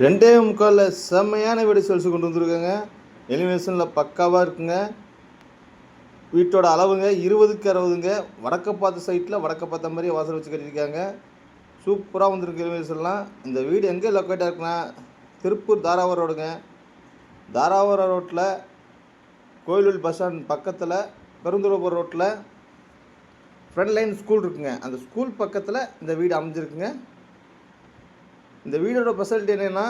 ரெண்டே முக்காலில் செம்மையான வீடு சேல்ஸு கொண்டு வந்திருக்காங்க. எலிவேஷனில் பக்காவாக இருக்குங்க. வீட்டோட அளவுங்க இருபதுக்கு அறுபதுங்க. வடக்க பார்த்த சைட்டில் வடக்க பார்த்த மாதிரியே வாசல் வச்சு கட்டியிருக்காங்க. சூப்பராக வந்திருக்கு எலிவேஷன்லாம் இந்த வீடு எங்கே லொக்கேட்டாக இருக்குன்னா திருப்பூர் தாராவரம் ரோடுங்க. தாராவரம் ரோட்டில் கோயிலூர் பஸ் ஸ்டாண்ட் பக்கத்தில் பெருந்துளபுரம் ரோட்டில் ஃப்ரண்ட் லைன் ஸ்கூல் இருக்குங்க. அந்த ஸ்கூல் பக்கத்தில் இந்த வீடு அமைஞ்சிருக்குங்க. இந்த வீடோட ஸ்பெஷாலிட்டி என்னென்னா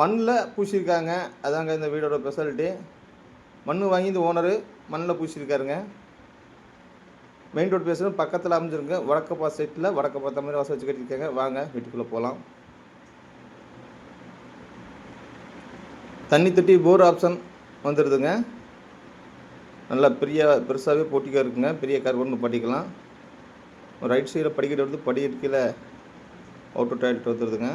மண்ணில் பூசியிருக்காங்க. அதாங்க இந்த வீடோட ஸ்பெஷாலிட்டி மண் வாங்கி இந்த ஓனரு மண்ணில் பூசியிருக்காருங்க. மெயின் ரோடு பேசுகிறோம் பக்கத்தில் அமைஞ்சிருங்க. வடக்கப்பா சைட்டில் வடக்க பார்த்த மாதிரி வாசல் வச்சு கட்டியிருக்காங்க. வாங்க வீட்டுக்குள்ளே போகலாம் தண்ணி தொட்டி போர் ஆப்ஷன் வந்துடுதுங்க நல்லா பெரிய பெருசாகவே போட்டிக்காக இருக்குங்க. பெரிய கார் கொண்டு படிக்கலாம் ரைட் சைடில் படிக்கட்டு வந்து படிக்கட்டு கீழே அவுட்டர் டாய்லெட் வந்துடுதுங்க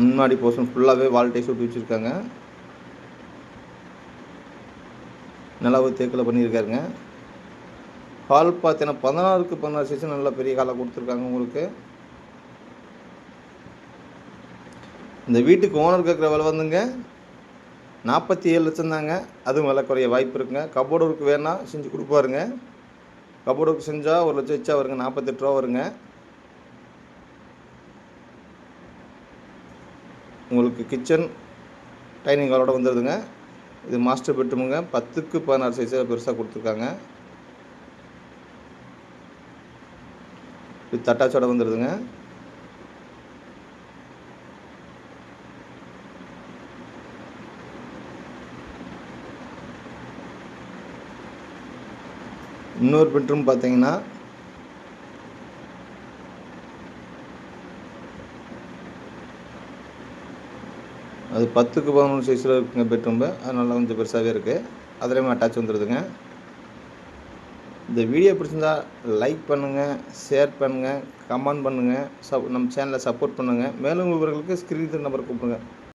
முன்னாடி போர்ஷன் ஃபுல்லாகவே வால் டைஸ் வச்சுருக்காங்க. நல்லாவே தேக்கில் பண்ணியிருக்காருங்க. ஹால் பார்த்தீங்கன்னா பதினாறுக்கு பதினாறு சீசன் நல்ல பெரிய ஹாலாக கொடுத்துருக்காங்க உங்களுக்கு. இந்த வீட்டுக்கு ஓனர் கேட்குற விலை வந்துங்க. நாற்பத்தி ஏழு லட்சம் தாங்க. அதுவும் விலை குறைய வாய்ப்பு இருக்குங்க. கபோர்டு ஒர்க் செஞ்சு கொடுப்பாருங்க. கபோர்டு ஒர்க் செஞ்சால் ஒரு லட்சம் வச்சா வருங்க. நாற்பத்தெட்டு ரூபா வருங்க. உங்களுக்கு கிச்சன் டைனிங் ஹாலோட வந்துடுதுங்க இது மாஸ்டர் பெட்ரூமுங்க. பத்துக்கு பதினாறு சைஸில் பெருசாக கொடுத்துருக்காங்க. இது தட்டாச்சோட வந்துடுதுங்க இன்னொரு பெட்ரூம் பார்த்தீங்கன்னா அது பத்துக்கு பதினொன்று சைஸில் இருக்குங்க பெட்ரூம்பு. அதனால் கொஞ்சம் பெருசாகவே இருக்குது அதுலேயுமே அட்டாச் வந்துடுதுங்க இந்த வீடியோ பிடிச்சிருந்தா லைக் பண்ணுங்கள் ஷேர் பண்ணுங்கள் கமெண்ட் பண்ணுங்கள் சப் நம்ம சேனலை சப்போர்ட் பண்ணுங்கள் மேலும் விவரங்களுக்கு ஸ்க்ரீன் நம்பர் கூப்பிடுங்க.